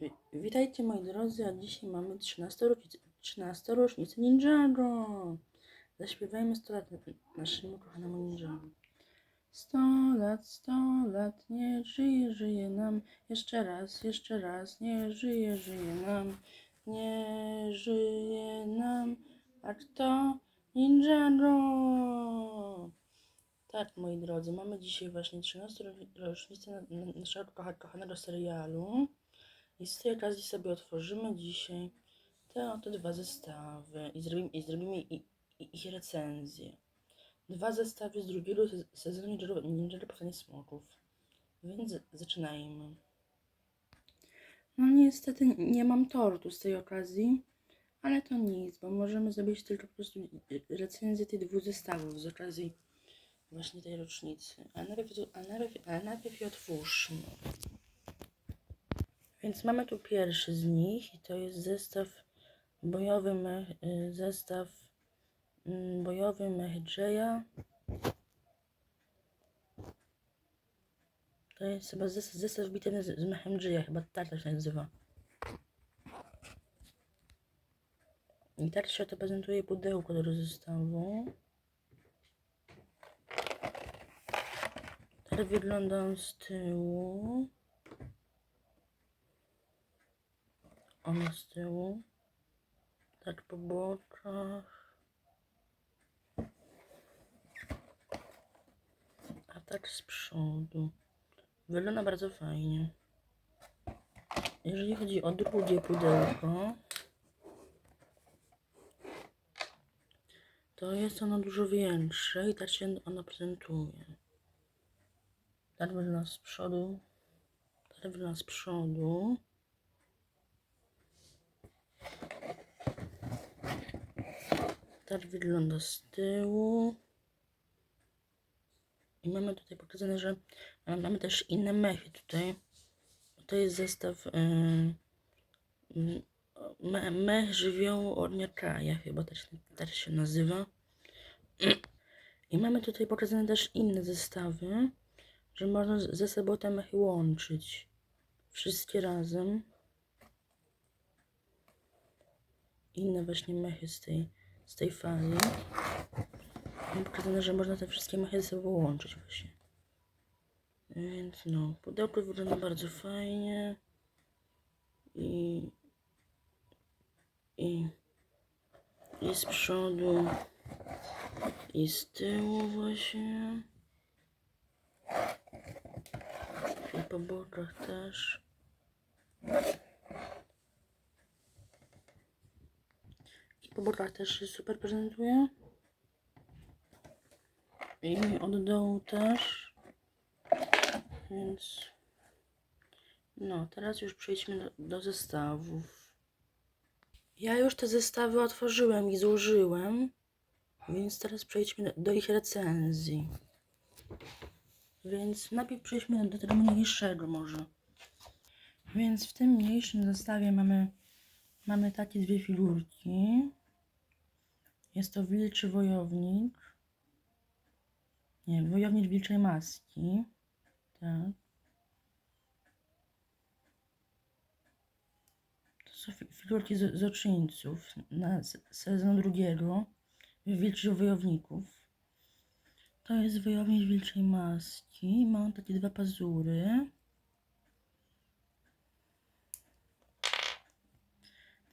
Wi- Witajcie moi drodzy, a dzisiaj mamy 13 rocznicę, 13 rocznicę Ninjago. Zaśpiewajmy 100 lat naszemu kochanemu Ninjago. 100 lat, 100 lat, nie żyje, żyje nam. Jeszcze raz, jeszcze raz, nie żyje, żyje nam. Nie żyje nam, a kto? Ninjago. Tak, moi drodzy, mamy dzisiaj właśnie 13 ro- rocznicę na- na- naszego kocha- kochanego serialu. I z tej okazji sobie otworzymy dzisiaj te oto dwa zestawy i zrobimy, i zrobimy i, i, ich recenzję. Dwa zestawy z drugiego se- sezonu Ninja Powstanie Smoków. Więc zaczynajmy. No niestety nie mam tortu z tej okazji, ale to nic, bo możemy zrobić tylko po prostu recenzję tych dwóch zestawów z okazji właśnie tej rocznicy. A najpierw, a najpierw, a najpierw je otwórzmy. Więc mamy tu pierwszy z nich i to jest zestaw bojowy mech, y, zestaw mm, bojowy Jaya. To jest chyba zestaw, zestaw bitewny z, z mechem Jaya, chyba tak się nazywa. I się to prezentuje pudełko do zestawu. Tak wygląda z tyłu. On z tyłu. Tak po bokach. A tak z przodu. Wygląda bardzo fajnie. Jeżeli chodzi o drugie pudełko, to jest ono dużo większe i tak się ono prezentuje. Tak wygląda z przodu. Tak wygląda z przodu. Tak wygląda z tyłu. I mamy tutaj pokazane, że e, mamy też inne mechy tutaj. To jest zestaw yy, yy, me, mech żywiołu Orniakaja, chyba tak się, tak się nazywa. I mamy tutaj pokazane też inne zestawy, że można ze sobą te mechy łączyć. Wszystkie razem. Inne właśnie mechy z tej, z tej fali. Mam pokazane, że można te wszystkie mechy ze sobą łączyć właśnie. Więc no, pudełko wygląda bardzo fajnie. I, i, i z przodu, i z tyłu właśnie. I po bokach też. Po bokach też się super prezentuje. I od dołu też. Więc. No, teraz już przejdźmy do, do zestawów. Ja już te zestawy otworzyłem i złożyłem. Więc teraz przejdźmy do, do ich recenzji. Więc najpierw przejdźmy do tego mniejszego może. Więc w tym mniejszym zestawie mamy, mamy takie dwie figurki. Jest to wilczy wojownik. Nie, wojownik wilczej maski. Tak. To są fi- figurki z, oczyńców na se- sezon drugiego. Wilczych wojowników. To jest wojownik wilczej maski. Ma on takie dwa pazury.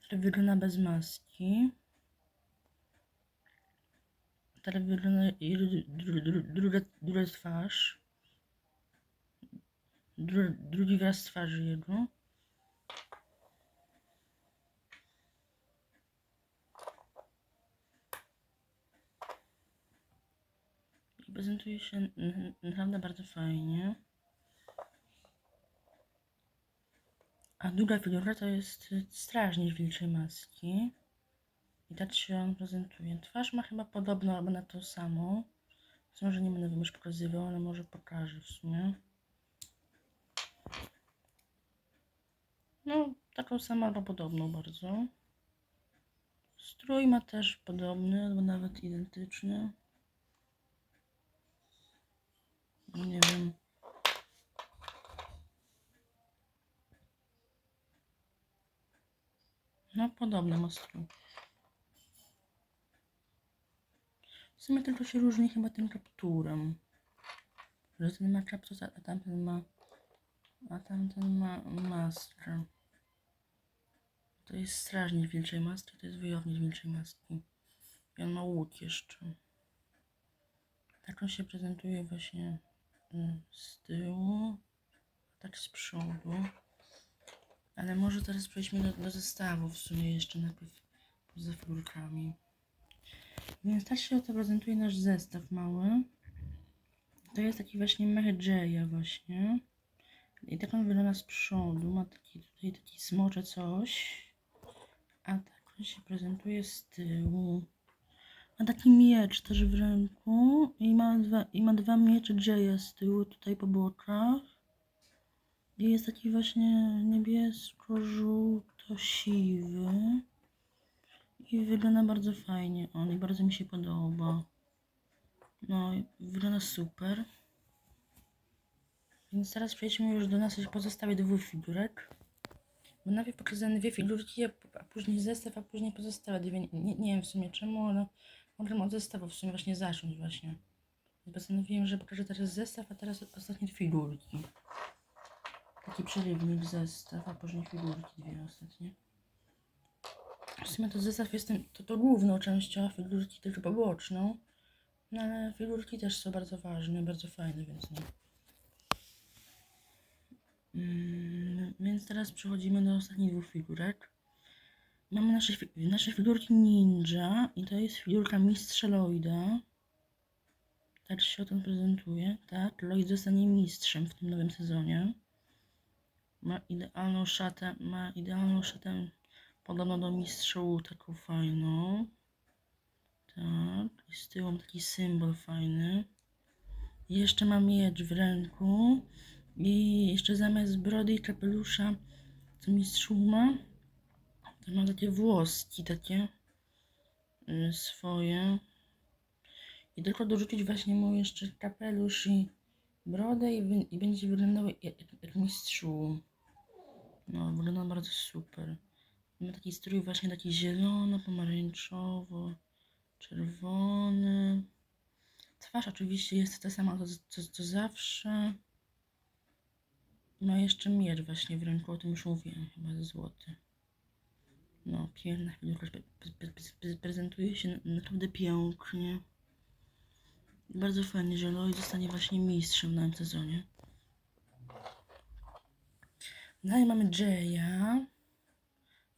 Który wygląda bez maski. Tak wygląda dru, druga, twarz. Dru, drugi wyraz twarzy jego. I prezentuje się naprawdę bardzo fajnie. A druga figurka to jest strażnik wilczej maski. I tak się on prezentuje. Twarz ma chyba podobną albo na tą samą. Więc może nie będę wam już pokazywał, ale może pokażę w sumie. No, taką samą albo podobną bardzo. Strój ma też podobny, albo nawet identyczny. Nie wiem. No, podobny ma strój. W sumie tylko się różni chyba tym kapturem. Że ten ma kaptur, a tamten ma... A tamten ma maskę. To jest strażnik wilczej maski, to jest wojownik wilczej maski. I on ma łuk jeszcze. Tak on się prezentuje właśnie y, z tyłu, tak z przodu. Ale może teraz przejdźmy do, do zestawu w sumie jeszcze najpierw poza figurkami. Tak się oto prezentuje nasz zestaw mały. To jest taki właśnie mech Jaya właśnie. I tak on wygląda z przodu. Ma taki tutaj taki smocze coś. A tak on się prezentuje z tyłu. Ma taki miecz też w ręku i ma dwa, i ma dwa miecze Jaya z tyłu tutaj po bokach. I jest taki właśnie niebiesko-żółto-siwy. I wygląda bardzo fajnie on i bardzo mi się podoba. No, wygląda super. Więc teraz przejdźmy już do naszych pozostałych dwóch figurek. Bo najpierw pokazane dwie figurki, a, później zestaw, a później pozostałe dwie. Nie, nie, wiem w sumie czemu, ale możemy od zestawu w sumie właśnie zacząć właśnie. Postanowiłem, że pokażę teraz zestaw, a teraz ostatnie figurki. Taki przerywnik zestaw, a później figurki dwie ostatnie. W sumie to zestaw jest tym, to, to główną częścią, a figurki tylko poboczną. No ale figurki też są bardzo ważne, bardzo fajne, więc no. Mm, więc teraz przechodzimy do ostatnich dwóch figurek. Mamy nasze, nasze figurki ninja i to jest figurka mistrza Lloyda. Tak się o tym prezentuje. Tak, Lloyd zostanie mistrzem w tym nowym sezonie. Ma idealną szatę, ma idealną szatę podobno do mistrza taką fajną. Tak, i z tyłu ma taki symbol fajny. Jeszcze ma miecz w ręku. I jeszcze zamiast brody i kapelusza, co mistrz ma, to ma takie włoski takie y, swoje. I tylko dorzucić właśnie mu jeszcze kapelusz i brodę i, i będzie wyglądał jak, jak, jak mistrz Wu. No, wygląda bardzo super. Ma taki strój właśnie taki zielono, pomarańczowo, czerwony. Twarz oczywiście jest ta sama co, co, co zawsze. Ma jeszcze miecz właśnie w ręku, o tym już mówiłem, chyba złoty. No, piękna prezentuje się naprawdę pięknie. Bardzo fajnie, że Lloyd zostanie właśnie mistrzem w nowym sezonie. Dalej mamy Jaya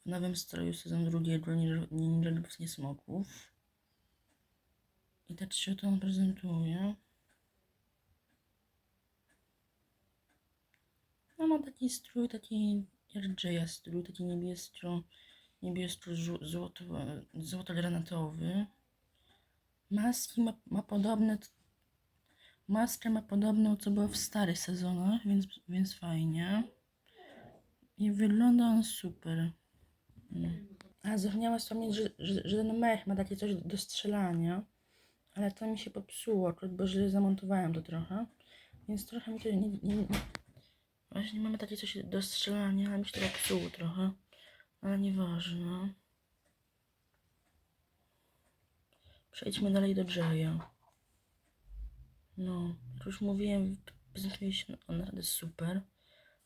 nowym stroju sezon drugiego Ninja Ninja lub nie smoków. I tak się to prezentuje. No ma taki strój, taki Jaya strój, taki niebiesko, niebiesko złoto, złoto granatowy. Maski ma, ma podobne, maskę ma podobną, co była w starych sezonach, więc, więc fajnie. I wygląda on super. A zapomniałam wspomnieć, że, że, że ten mech ma takie coś do strzelania, ale to mi się popsuło, bo źle zamontowałem to trochę, więc trochę mi to nie, nie, nie, Właśnie mamy takie coś do strzelania, ale mi się to popsuło trochę, ale nieważne. Przejdźmy dalej do Jaya. No, jak już mówiłem, prezentuje się on naprawdę super.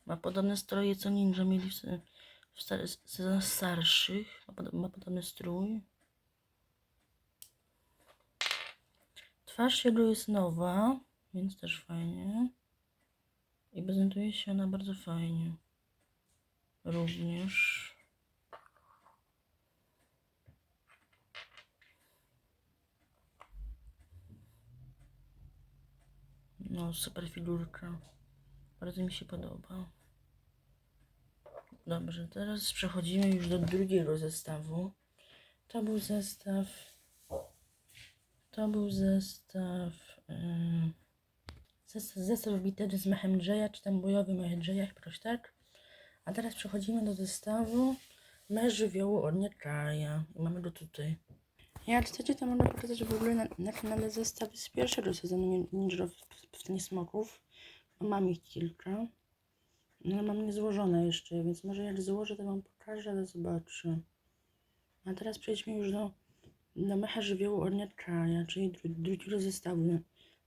Ma podobne stroje co ninja mieli w, sezonach starszych. Ma podobny strój. Twarz jego jest nowa, więc też fajnie. I prezentuje się ona bardzo fajnie. Również. No, super figurka. Bardzo mi się podoba. Dobrze, teraz przechodzimy już do drugiego zestawu. To był zestaw. To był zestaw. Yy, zestaw, zestaw bitery z mechem Jaya, czy tam bojowy mech Jaya, jakoś tak. A teraz przechodzimy do zestawu mech żywiołu od Niekaja. I mamy go tutaj. Jak chcecie, to mogę pokazać w ogóle na, na kanale zestawy z pierwszego sezonu Nin- Ninja w, w stanie smoków. Mam ich kilka. No mam niezłożone jeszcze, więc może jak złożę, to wam pokażę, ale zobaczę. A teraz przejdźmy już do, do mecha żywiołu Orniatraja, czyli dru, drugiego zestawu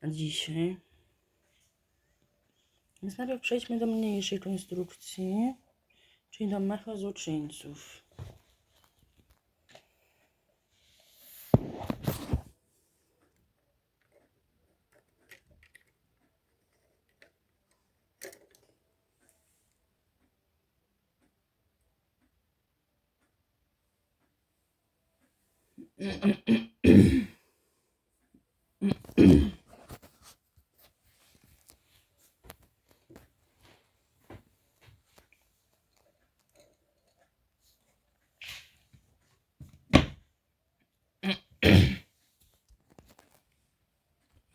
na dzisiaj. Więc najpierw przejdźmy do mniejszej konstrukcji, czyli do mecha złoczyńców.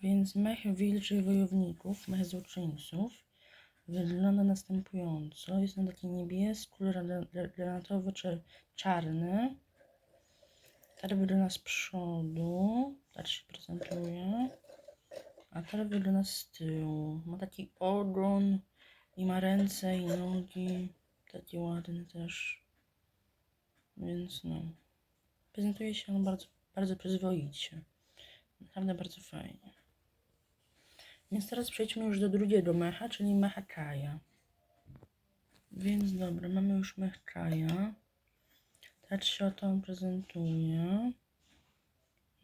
Więc mech wilczych wojowników, mech złoczyńców wygląda następująco. Jest on taki niebiesko-granatowy czy czarny. Teraz wygląda z przodu, tak się prezentuje. A teraz wygląda z tyłu. Ma taki ogon i ma ręce i nogi. Taki ładny też. Więc no. Prezentuje się on bardzo, bardzo przyzwoicie. Naprawdę bardzo fajnie. Więc teraz przejdźmy już do drugiego mecha, czyli mecha Kaja. Więc dobra, mamy już mech Kaja. Tak się on prezentuje.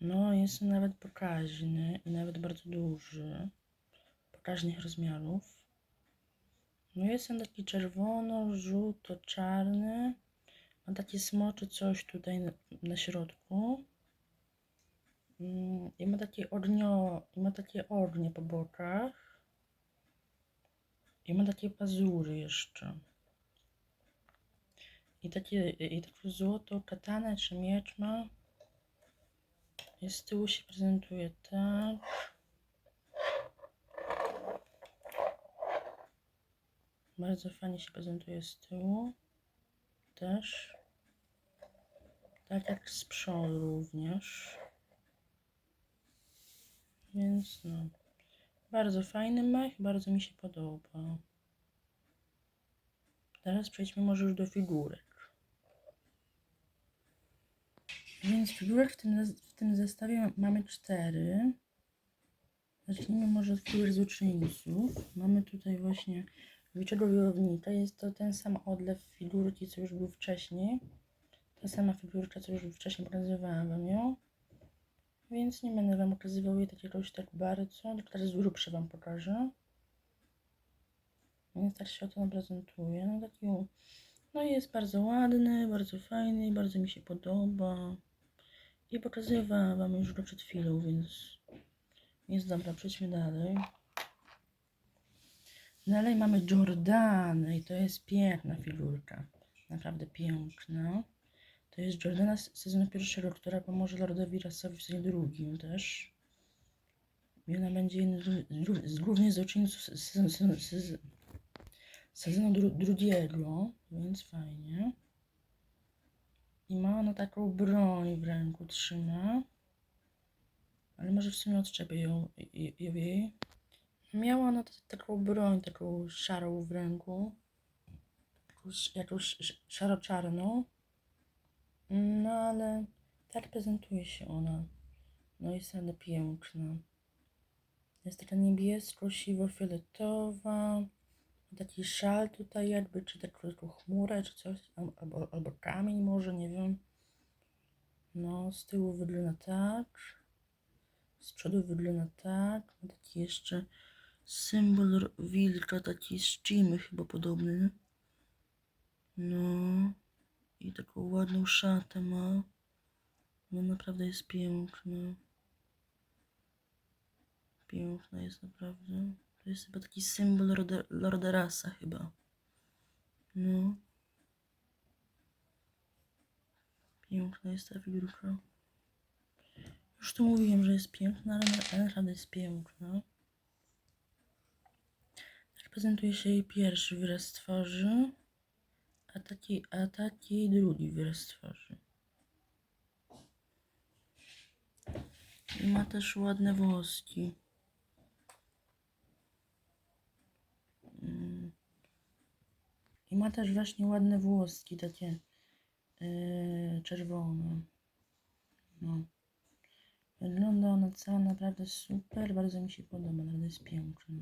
No, jest nawet pokaźny i nawet bardzo duży. Pokaźnych rozmiarów. No jest on taki czerwono-żółto-czarny. Ma takie smoczy coś tutaj na, na środku. Mm, I ma takie ognio, i ma takie ognie po bokach. I ma takie pazury jeszcze. I takie, i taką złotą katanę czy miecz ma. I z tyłu się prezentuje tak. Bardzo fajnie się prezentuje z tyłu. Też. Tak jak z przodu również. Więc no. Bardzo fajny mech, bardzo mi się podoba. Teraz przejdźmy może już do figurek. Więc figurek w tym, w tym zestawie mamy cztery. Zacznijmy może od figur z uczyńców. Mamy tutaj właśnie Wilczego Wojownika. Jest to ten sam odlew figurki, co już był wcześniej. Ta sama figurka, co już wcześniej pokazywałam wam ją. Więc nie będę wam okazywał jej tak jakoś tak bardzo, tylko teraz z grubsza wam pokażę. Więc tak się oto prezentuje. No taki, no jest bardzo ładny, bardzo fajny, bardzo mi się podoba. I pokazywałam wam już go przed chwilą, więc jest dobra, przejdźmy dalej. Dalej mamy Jordany i to jest piękna figurka. Naprawdę piękna. To jest Jordana z sezonu pierwszego, która pomoże Lordowi Rasowi w sezonie drugim też. I ona będzie jednym z, głównych złoczyńców z- z- sezonu dru- drugiego, więc fajnie. I ma ona taką broń w ręku, trzyma. Ale może w sumie odczepię ją, ją jej. Miała ona taką broń, taką szarą w ręku. Jakąś, jakąś sz- szaro-czarną. No ale tak prezentuje się ona. No jest ale piękna. Jest taka niebiesko-siwo-fioletowa. Taki szal tutaj jakby, czy taką, chmurę, czy coś, al- albo, albo kamień może, nie wiem. No, z tyłu wygląda tak. Z przodu wygląda tak. Ma taki jeszcze symbol wilka, taki z Chimy chyba podobny. No. I taką ładną szatę ma. No naprawdę jest piękna. Piękna jest naprawdę. To jest chyba taki symbol Lorde- Lorda Rasa chyba. No. Piękna jest ta figurka. Już tu mówiłem, że jest piękna, ale na- ale naprawdę jest piękna. Prezentuje się jej pierwszy wyraz twarzy, a taki, a taki drugi wyraz twarzy. I ma też ładne włoski. Mm. I ma też właśnie ładne włoski, takie yy, czerwona. No. Wygląda ona cała naprawdę super, bardzo mi się podoba, naprawdę jest piękna.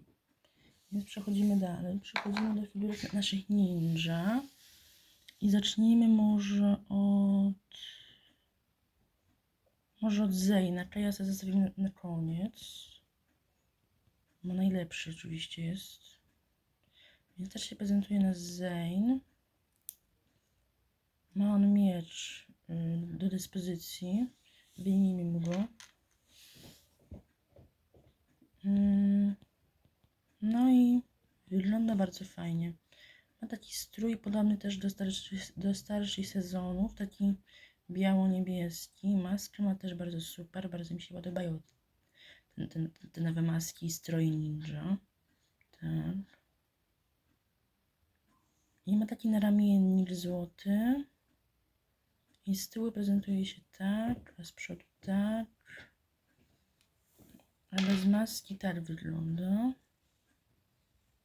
Więc przechodzimy dalej. Przechodzimy do figurek naszych ninja. I zacznijmy może od... Może od Zeyna. Ja sobie zostawimy na, na koniec. Bo najlepszy oczywiście jest. Więc też się prezentuje na Zeyn. Ma on miecz y, do dyspozycji. Wyjmijmy mu go. Mm, No i wygląda bardzo fajnie. Ma taki strój podobny też do starszych, do starszych sezonów, taki biało-niebieski. Maski ma też bardzo super, bardzo mi się podobają ten, ten, te nowe maski i stroje ninja. Tak. I ma taki naramiennik złoty. I z tyłu prezentuje się tak, a z przodu tak. A bez maski tak wygląda.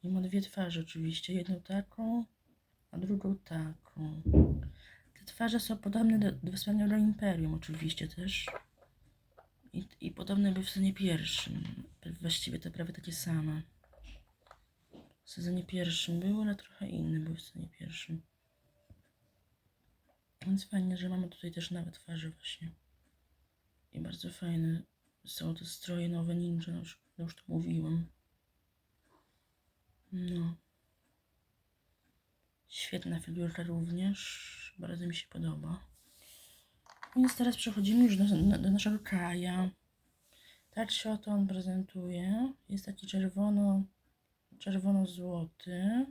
I ma dwie twarze oczywiście. Jedną taką, a drugą taką. Te twarze są podobne do, do Imperium oczywiście też. I, I podobne były w sezonie pierwszym. Właściwie to prawie takie same. W sezonie pierwszym były, ale trochę inne były w sezonie pierwszym. Więc fajnie, że mamy tutaj też nowe twarze właśnie. I bardzo fajne są te stroje nowe ninja, no już, no już to mówiłam. No. Świetna figurka również. Bardzo mi się podoba. Więc teraz przechodzimy już do, do, naszego kraja. Tak się oto on prezentuje. Jest taki czerwono, czerwono-złoty.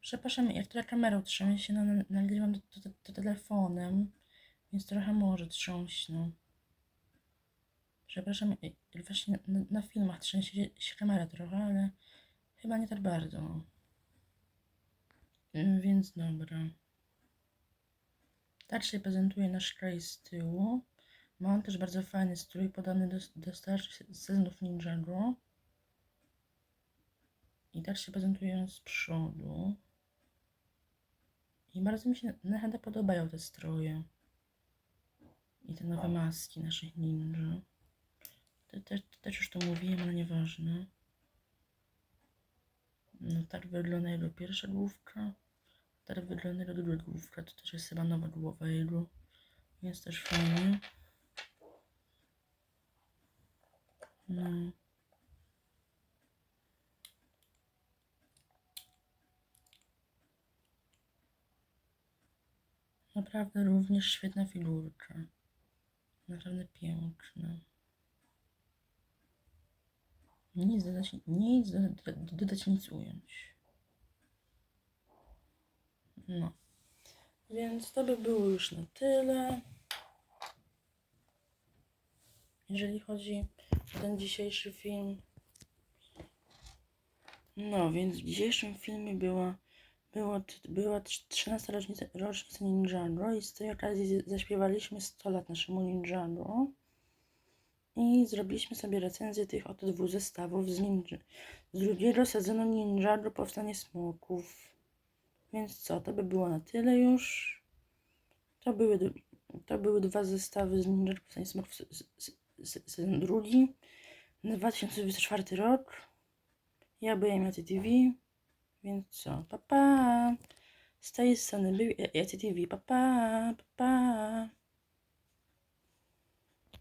Przepraszam, jak teraz kamerą ja się na- na- nagrywam to, to, to telefonem, więc trochę może trząść, no. Przepraszam, właśnie na, na, filmach trzęsie się, się kamera trochę, ale chyba nie tak bardzo. Y, Więc dobra. Tak się prezentuje nasz kraj z tyłu. Ma on też bardzo fajny strój, podobny do, do starszych sezonów Ninjago. I tak się prezentuje on z przodu. I bardzo mi się naprawdę podobają te stroje. I te nowe maski naszych ninja. Te, te, te też już to mówiłem, ale nieważne. No tak wygląda jego pierwsza główka. Tak wygląda jego druga główka. To też jest chyba nowa głowa jego. Jest też fajnie. No. Naprawdę również świetna figurka. Naprawdę piękna. Nic dodać, nic do, do, dodać, nic ująć. No. Więc to by było już na tyle. Jeżeli chodzi o ten dzisiejszy film. No, więc w dzisiejszym filmie była, było, była 13 rocznica, rocznica Ninjago i z tej okazji zaśpiewaliśmy 100 lat naszemu Ninjago. I zrobiliśmy sobie recenzję tych oto dwóch zestawów z Ninja. Z drugiego sezonu Ninjago Powstanie Smoków. Więc co, to by było na tyle już. To były, to były dwa zestawy z Ninjago Powstanie Smoków se- se- se- sezon drugi. Na 2024 rok. Ja byłem Jacy TV. Вінцо, па-па. Stay sunny, baby, at TV, па-па, па-па.